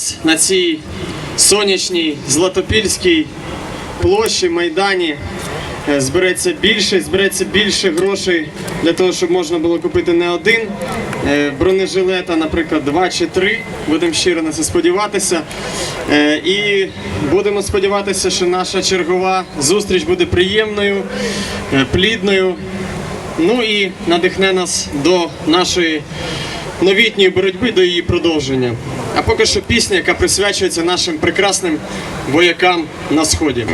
зараз на цій сонячній Златопільській площі Майдані е, збереться більше, збереться більше грошей для того, щоб можна було купити не один е, бронежилета, наприклад, два чи три. Будемо щиро на це сподіватися. Е, І будемо сподіватися, що наша чергова зустріч буде приємною, плідною. Ну і надихне нас до нашої новітньої боротьби, до її продовження. А поки що пісня, яка присвячується нашим прекрасним воякам на сході.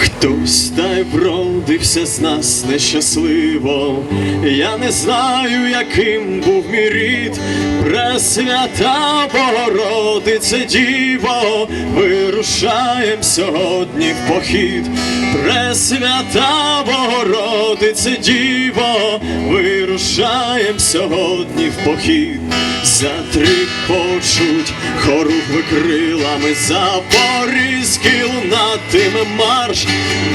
Хтось та й вродився з нас нещасливо. Я не знаю, яким був мій рід. Пресвята Богородице Діво, вирушаєм сьогодні в похід. Пресвята Богородице Діво, вирушаєм сьогодні в похід. Затріпочуть хоругви крилами Запорізький лунатиме марш,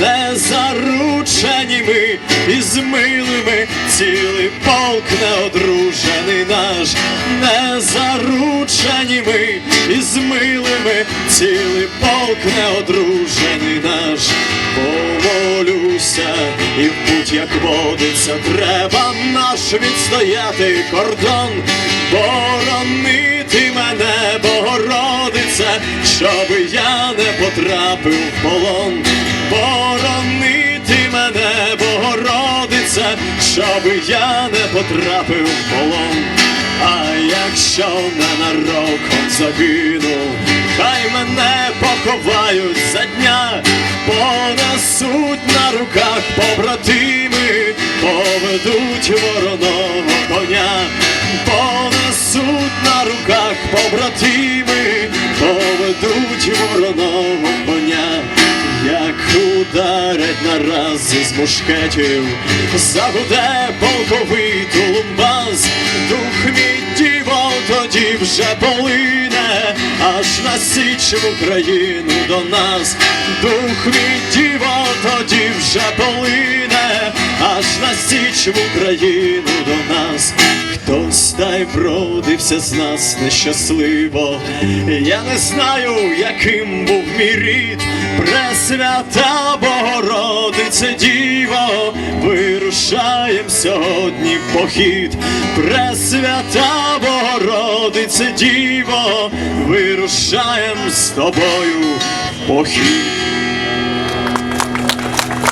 не заручені ми із милими, цілий полк неодружений наш, не заручені ми із милими, цілий полк неодружений наш. І в путь, як водиться, треба наш відстояти кордон, боронити мене, Богородице, щоби я не потрапив в полон, боронити мене, Богородице, щоби я не потрапив в полон. А якщо ненароком загину, хай мене поховають за дня, руках побратими, поведуть вороного коня, понесуть на руках побратими, поведуть вороного коня. Як ударять нараз із мушкетів, загуде полковий тулумбаз, дух мій діво тоді вже полине, аж на січ в Україну до нас, дух мій діво вже полине, аж на січ в Україну до нас. Хтось та й вродився з нас нещасливо. Я не знаю, яким був мій рід, Пресвята Богородице Діво, вирушаєм сьогодні в похід. Пресвята Богородице Діво, вирушаєм з тобою в похід.